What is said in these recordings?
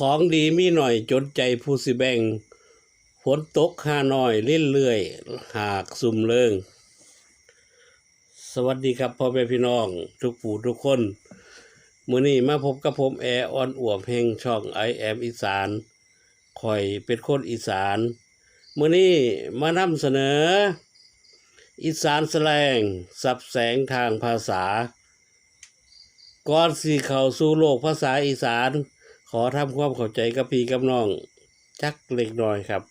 ของดีมีหน่อยจนใจผู้สิแบ่งฝนตกหาหน่อยเล่นเลื่อย หากสุ่มเลิง สวัสดีครับพ่อแม่พี่น้อง ทุกผู้ทุกคน มื้อนี้มาพบกับผมแอร์ออนอวบเพลงช่องไอแอมอีสานคอยเป็นคนอีสาน มื้อนี้มานำเสนอ อีสานแสลง สับแสงทางภาษา ก่อนสีเข้าสู่โลกภาษาอีสาน ขอทำความเข้าใจกับพี่กับน้องจักเล็กน้อยครับ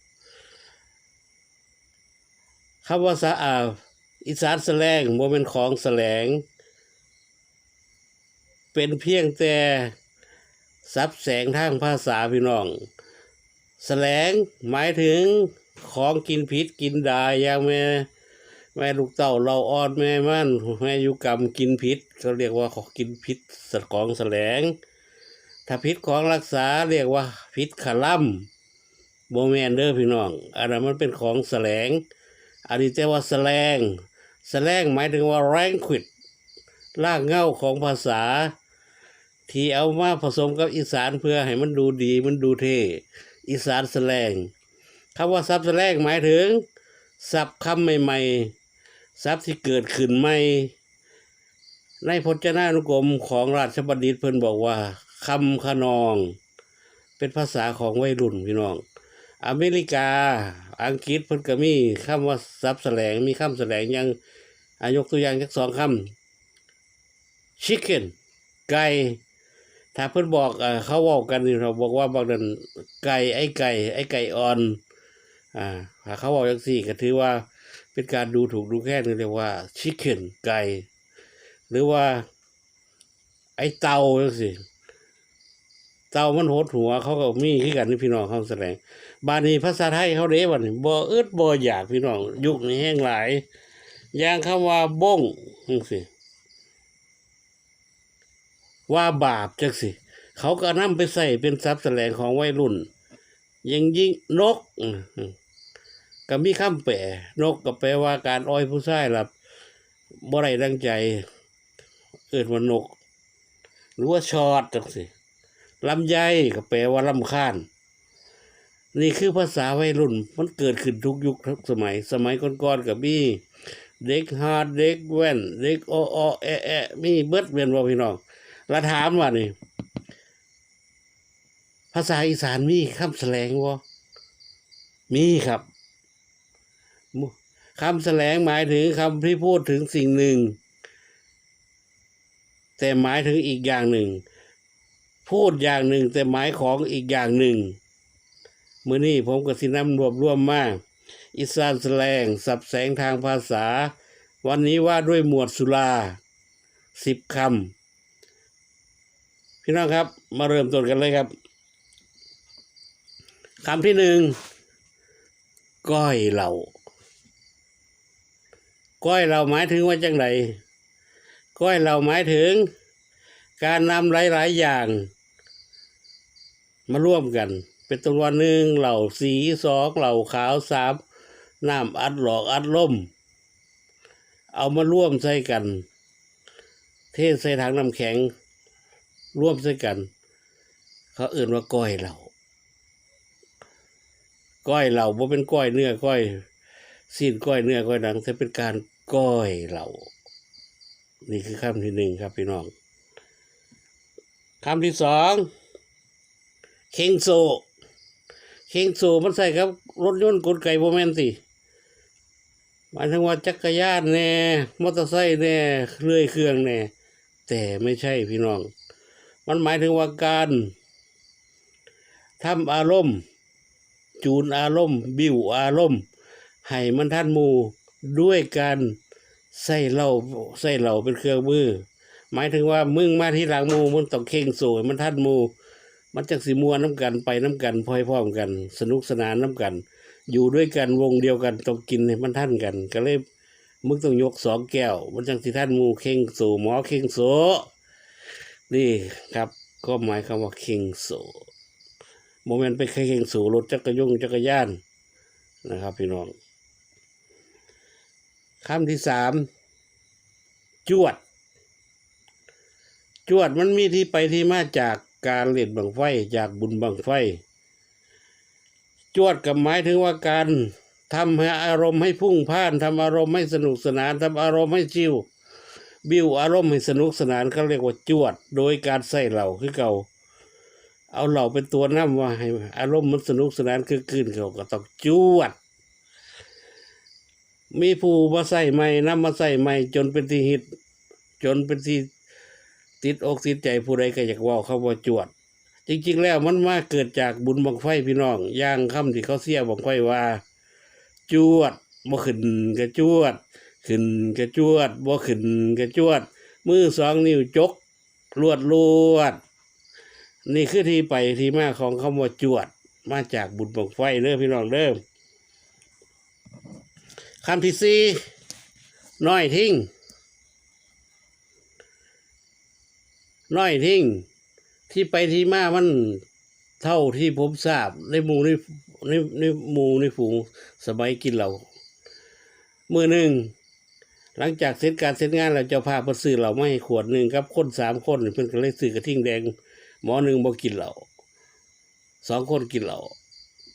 คำว่าสาอาอีสานแสลงโมเป็นของแสลง เป็นเพียงแต่ซับแสงทางภาษาพี่น้อง แสลงหมายถึงของกินพิษกินดายอย่างแม่แม่ลูกเต่าเราอ่อนแม่มันแม่ยุกรรมกินพิษเขาเรียกว่าของกินพิษสัตว์ของแสลง ถ้าพิษของรักษาเรียกว่าพิษขล่ำโบแมนเดอร์พี่น้อง อันนั้นมันเป็นของแสลง อันนี้แต่ว่าแสลง แสลงหมายถึงว่าแรงขิดลากเง้าของภาษา ที่เอามาผสมกับอีสานเพื่อให้มันดูดีมันดูเท่อีสานแสลงคำว่าซับแสลงหมายถึงซับคำใหม่ๆซับที่เกิดขึ้นใหม่ในพจนานุกรมของราชบัณฑิตเพิ่นบอกว่า คำขนอง เป็นภาษาของวัยรุ่นพี่น้อง อเมริกา อังกฤษเพิ่นก็มีคำว่าซับแสลง มีคำแสลงอย่างอายกตัวอย่างจักสองคำ chicken ไก่ ถ้าเพิ่นบอกเขาเว้ากันนี่เราบอกว่าบางนั้นไก่ไอ้ไก่ ไอ้ไก่อ่อน อ่าถ้าเขาบอกจังซี่ก็ถือว่าเป็นการดูถูกดูแคลนเรียกว่า chicken ไก่ หรือว่าไอ้เต่าจังซี่ เต่ามันโหดหัวเขาก็มีคือกันนี่พี่น้องเขาแสดงบาดนี้ภาษาไทยเขาเด้บัดนี้บ่อึดบ่อยากพี่น้องยุคนี้แห้งหลายอย่างคำว่าบ้งจังซี่ว่าบาปจังซี่เขาก็นำไปใส่เป็นทรัพย์แสลงของวัยรุ่นยังยิ่งนกอืมอืมก็มีคำแปลนกก็แปลว่าการอ้อยผู้ชายหลับบ่ได้ดังใจ เอิ้นว่านก หรือว่าชอดจังซี่ ลำไยก็แปลว่าลำคาญนี่คือภาษาวัยรุ่น มันเกิดขึ้นทุกยุคทุกสมัย สมัยก่อนๆกับมีเด็กฮาร์ดเด็กแว่น เด็กอ้อแอะแอะมีเบิดเวียนว่าพี่น้องแล้วถามว่านี่ ภาษาอีสานมีคำแสลงวะมีครับคำแสลงหมายถึงคำที่พูดถึงสิ่งหนึ่ง แต่หมายถึงอีกอย่างหนึ่ง พูดอย่างหนึ่งแต่หมายของอีกอย่างหนึ่งมื่อนี้ผมกับสินำรวบรวมมาอีสานแสลง สับแสงทางภาษา วันนี้ว่าด้วยหมวดสุราสิบคำพี่น้องครับ มาเริ่มต้นกันเลยครับคำที่หนึ่งก้อยเหล่าก้อยเหล่าหมายถึงว่าจังไรก้อยเหล่าหมายถึง การนำหลาย ๆ อย่าง มาร่วมกัน เป็นตัวหนึ่งเหล่าสีสองเหล่าขาวสามน้ำอัดหลอกอัดล่ม เอามาร่วมใส่กัน เทใส่ถังน้ำแข็ง ร่วมใส่กัน เขาเอื่นว่าก้อยเหล่าก้อยเหล่าบ่าเป็นก้อยเนื้อก้อยสิ้นก้อยเนื้อก้อยหนังแต่เป็นการก้อยเหล่านี่คือคำที่หนึ่งครับพี่น้องคำที่สอง เคงโซเคงโซมันใส่ครับ รถยนต์กลไกโบแมนสิหมายถึงว่าจักรยานแน่มอเตอร์ไซค์แน่เลื่อยเครื่องแน่แต่ไม่ใช่พี่น้อง มันหมายถึงว่าการทำอารมณ์ จูนอารมณ์ บิวอารมณ์ ให้มันทันมูด้วยการใส่เหล้าใส่เหล้าเป็นเครื่องมือ หมายถึงว่ามึงมาที่หลังมูมึงต้องเข่งโซให้มันทันมู มันจักสิมัวน้ำกันไปน้ำกันพลอยพร้อมกัน สนุกสนานน้ำกัน อยู่ด้วยกันวงเดียวกันต้องกินให้มันท่านกัน ก็เลยมึงต้องยกสองแก้ว มันจังสิท่านมูเข่งโซหมอเข่งโซนี่ครับก็หมายคำว่าเข่งโซโมเมนต์ไปเข่งโซรถจักรยงจักรยานนะครับ พี่น้องคำที่สามจวด จวดมันมีที่ไปที่มาจาก การเล่นบังไฟจากบุญบังไฟ จวดกับหมายถึงว่าการทำให้อารมณ์ให้พุ่งพ่านทำอารมณ์ให้สนุกสนานทำอารมณ์ให้ชิวบิวอารมณ์ให้สนุกสนานเขาเรียกว่าจวด โดยการใส่เหล่าคือเก่า เอาเหล่าเป็นตัวน้ำว่าให้อารมณ์มันสนุกสนานคือคืนเขาก็ต้องจวด มีผู้มาใส่ใหม่นำมาใส่ใหม่จนเป็นที่ฮิตจนเป็นที่ ติดอกติดใจผู้ใดก็อยากว่าเขาวาจวด จริง ๆ แล้วมันมาเกิดจากบุญบังไฟพี่น้องย่างคำที่เขาเสียบังไฟว่า จวดบ่ขึ้นกระจวด ขึ้นกระจวดบ่ขึ้นกระจวด มือสองนิ้วจกลวดลวด นี่คือที่ไปที่มาของคำว่าจวด มาจากบุญบังไฟเด้อพี่น้องเด้อคำที่สี่น้อยทิ้ง น้อยทิ้งที่ไปที่มามันเท่าที่ผมทราบในหมู่ในในในหมู่ในฝูงสบายกินเหล้ามือหนึ่ง หลังจากเสร็จการเสร็จงานแล้วเจ้าภาพเพิ่นซื้อเหล้ามาให้ขวดหนึ่งครับคนสามคนเพิ่นก็เลยซื้อกระทิ่งแดง หมอหนึ่งบ่กินเหล้าสองคนกินเหล้า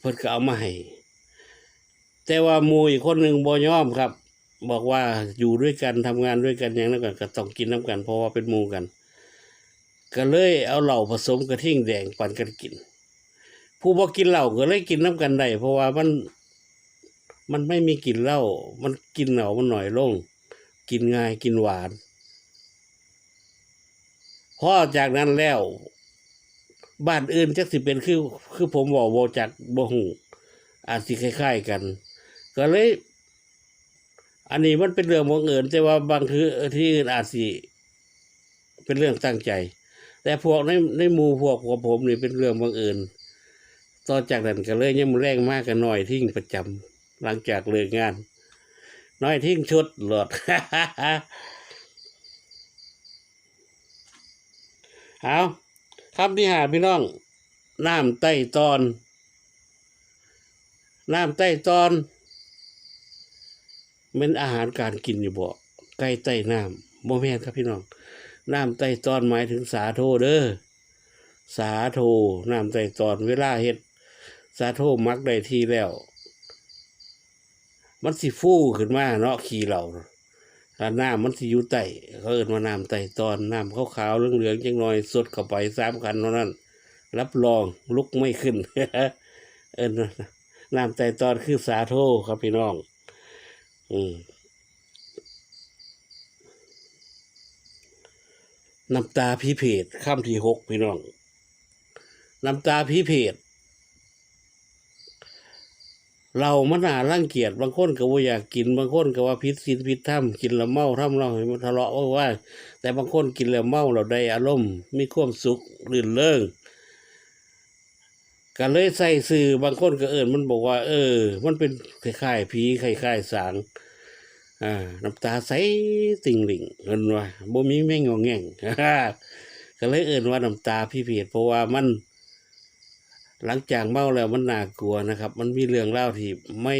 เพิ่นก็เอามาให้แต่ว่ามูอีกคนหนึ่งบ่ยอมครับ บอกว่าอยู่ด้วยกันทำงานด้วยกันอย่างนั้นก็ต้องกินน้ำกัน เพราะว่าเป็นมูกัน ก็เลยเอาเหล้าผสมกระทิ่งแดงปั่นกันกิน ผู้บ่กินเหล้าก็เลยกินน้ำกันได้เพราะว่ามันมันไม่มีกลิ่นเหล้ามันกินเหล้ามันหน่อยลง กินง่ายกินหวานพอจากนั้นแล้ว บ้านอื่นจักสิเป็นคือ คือผมบอกบ่จากโบ่หูอาจสิคล้ายๆกัน ก็เลย อันนี้มันเป็นเรื่องบังเอิญแต่ว่าบางทีที่อื่นอาจสิเป็นเรื่องตั้งใจ แต่พวกในในหมู่พวกของผมนี่เป็นเรื่องบังเอิญต่อจากนั้นก็เลยยังมอแรงมากกันหน่อยทิ้งประจำหลังจากเลิกงาน น้อยทิ้งชุดหลอดเอาคำที่หาพี่น้องน้ำใต้ตอน น้ำใต้ตอนเป็นอาหารการกินอยู่บ่ไก่ใต้น้ำบ่แม่นครับพี่น้อง น้ำใต้ตอนหมายถึงสาโทเด้อสาโทน้ำใต้ตอนเวลาเฮ็ดสาโทมักได้ทีแล้ว มันสิฟูขึ้นมาเนาะขี้เหล่าถ้าน้ำมันสิอยู่ใต้เขาเอิ้นว่าน้ำใต้ตอนน้ำขาวๆเหลืองๆจังหน่อยสดเข้าไปสามคันเท่านั้น รับรองลุกไม่ขึ้น เอิ้นน้ำใต้ตอนคือสาโทครับพี่น้อง อืม น้ำตาพิเพศข้ามที่หกพี่น้อง น้ำตาพิเพศเรามันนารังเกียจบางคนก็ว่าอยากกินบางคนก็ว่าพิษศีลพิษถ้ำกินแล้วเมาถ้ำเราให้มันทะเลาะว่าว่า แต่บางคนกินแล้วเมาเราได้อารมณ์มีความสุขรื่นเริงก็เลยใส่สื่อบางคนก็เอิญมันบอกว่า เออ มันเป็นคล้ายๆผีคล้ายๆสาง อ่าน้ำตาใสติ่งหลิงเอินว่าบ่มีแม่งงอแง่งก็เลยเอินว่าน้ำตาพี่เพียรเพราะว่ามัน หลังจากเมาแล้วมันน่ากลัวนะครับ มันมีเรื่องเล่าที่ไม่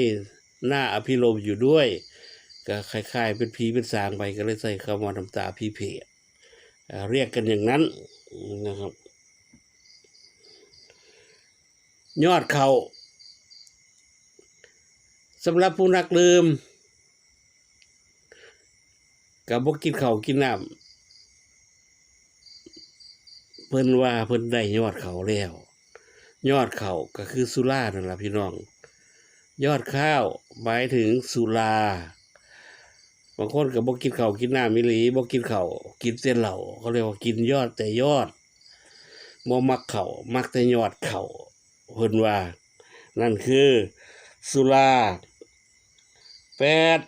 น่าอภิรมอยู่ด้วย ก็คล้ายๆ เป็นผีเป็นสางไปก็เลยใส่คำว่าน้ำตาพี่เพียรเรียกกันอย่างนั้นนะครับ ยอดเขาสำหรับผู้นักลืม กับบ่กินเขากินน้ำเพิ่นว่าเพิ่นได้ยอดเขาแล้ว ยอดเขาก็คือสุรานั่นล่ะพี่น้อง ยอดข้าวหมายถึงสุราบางคนก็บ่กินเขากินน้ำมิลีบ่กินเขากินแต่เหล้าเขาเรียกว่ากินยอดแต่ยอดบ่มักเขามักแต่ยอดเขาเพิ่นว่า นั่นคือ สุราแปด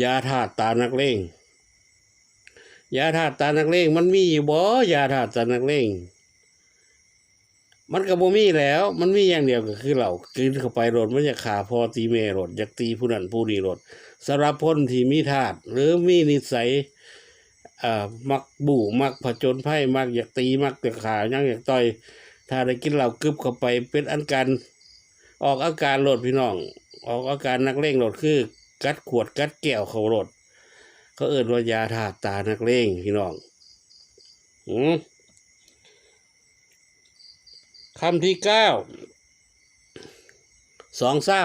ยาธาตุตานักเลงยาธาตุตานักเลงมันมีอยู่บ่ยาธาตุตานักเลงมันก็บ่มีแล้ว มันมีอย่างเดียวก็คือเหล้ากินเข้าไปรถมันจะขาพอตีแม่รถอยากตีผู้นั้นผู้นี้รถสำหรับคนที่มีธาตุหรือมีนิสัยเอ่อมักบู่มักผจญภัยมักอยากตีมักอยากขายังอยากต่อย ถ้าได้กินเหล้ากึบเข้าไปเป็นอันการออกอาการโหลดพี่น้อง ออกอาการนักเลงโหลดคือ กัดขวดกัดแก้วเขาโหลดเขาเอ่นว่ายาธาตุตานักเลงพี่น้องอืมคำที่เก้าสองเศร้า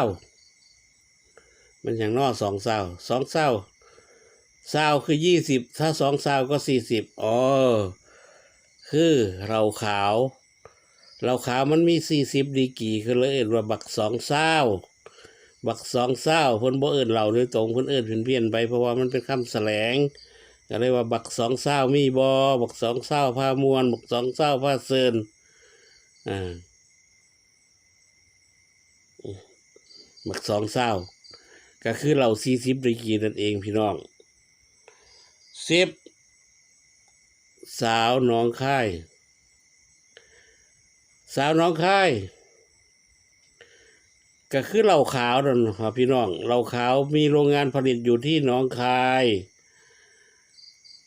มันอย่างนอสองเศร้าสองเศร้าเศร้าคือยี่สิบถ้าสองเศร้าก็สี่สิบอ๋อคือเราขาว เราขาวมันมีสี่สิบดีกรีคือเลยเอินว่าบักสองเศร้า บักสองเศร้าเพิ่นบ่เอิ้นเราโดยตรงเพิ่นเอิ้นเพี้ยนไปเพราะว่ามันเป็นคำแสลงก็เลยว่าบักสองเศร้ามีบอบักสองเศร้าพามวนบักสองเศร้าพาเซินอ่าบักสองเศร้าก็คือเราสี่สิบดีกีนั่นเองพี่น้องสิบสาวน้องค่าย สาวน้องค่าย ก็คือเหล่าขาวนั่นครับพี่น้องเหล่าขาวมีโรงงานผลิตอยู่ที่หน้องคาย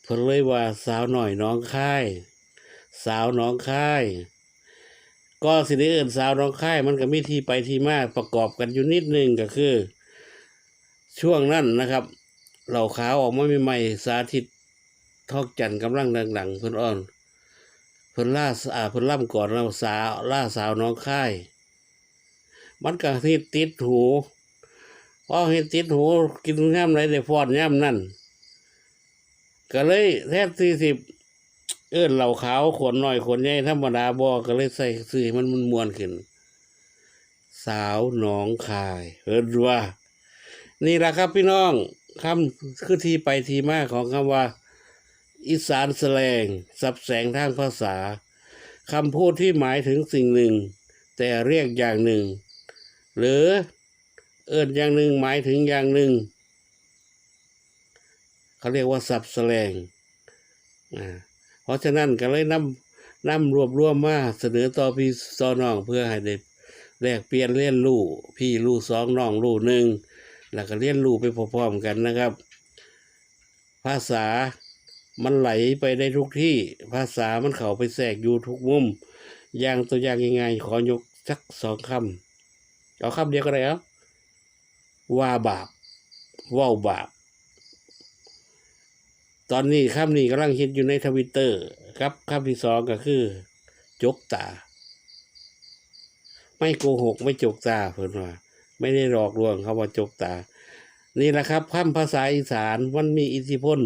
เพิ่นเลยว่าสาวหน่อยน้องคาย สาวน้องคาย ก็สิได้เอิ้นสาวน้องคาย มันก็มีที่ไปที่มาประกอบกันอยู่นิดนึงก็คือ ช่วงนั้นนะครับเหล่าขาวออกมาใหม่ๆสาธิตทอกจันกำลังดังๆเพิ่นอ้อนเพิ่นล่าอ่าเพิ่นล่ำก่อนเราสาวล่าสาวน้องค่าย มันก็ที่ติดหูพอเห็นติดหูกินย่ำไรได้ฟอดย่ำนั่นก็เลยแทบสี่สิบเอิ้นเหล่าขาวขนหน่อยขนใหญ่ธรรมดาบอก็เลยใส่สื่อมันมันมวนขึ้น สาวหนองคายเอิ้นว่า นี่แหละครับพี่น้องคำคือที่ไปที่มาของคำว่า อีสานแสลง สับแสงทางภาษาคำพูดที่หมายถึงสิ่งหนึ่ง แต่เรียกอย่างหนึ่ง หรือเอิ้นอย่างหนึ่งหมายถึงอย่างหนึ่ง เขาเรียกว่าสับแสลงอ่าเพราะฉะนั้นก็เลยนำนำรวบรวมมาเสนอต่อพี่ต่อน้องเพื่อให้ได้แลกเปลี่ยนเรียนรู้พี่รู้สองน้องรู้หนึ่งแล้วก็เรียนรู้ไปพร้อมๆกันนะครับ ภาษามันไหลไปได้ทุกที่ ภาษามันเข้าไปแทรกอยู่ทุกมุม อย่างตัวอย่างง่ายๆขอยกสักสองคำ เอาคำเดียวก็ได้ครับว่าบาปว่าบาป ตอนนี้คำนี้กำลังฮิตอยู่ในทวิตเตอร์ครับคำที่สองก็คือ จกตา ไม่โกหกไม่จกตาเพื่อนว่าไม่ได้หลอกลวงเขาว่าจกตา นี่แหละครับคำภาษาอีสานมันมีอิทธิพล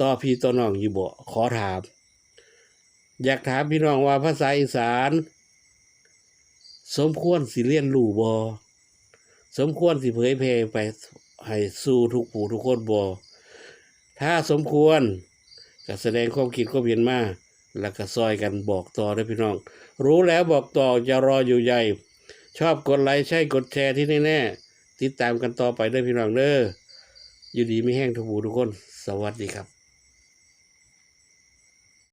ต่อพี่ต่อน้องอยู่บ่ขอถาม อยากถามพี่น้องว่าภาษาอีสาน สมควรสิเรียนรู้บ่สมควรสิเผยแพร่ไปให้สู่ทุกผู้ทุกคนบ่ถ้าสมควรก็แสดงความคิดความเห็นมาแล้วก็ซอยกันบอกต่อได้พี่น้อง รู้แล้วบอกต่ออย่ารออยู่ใหญ่ ชอบกดไลค์ใช่กดแชร์ที่แน่ๆติดตามกันต่อไปได้พี่น้องเด้ออยู่ดีไม่แห้งทุกผู้ทุกคน สวัสดีครับ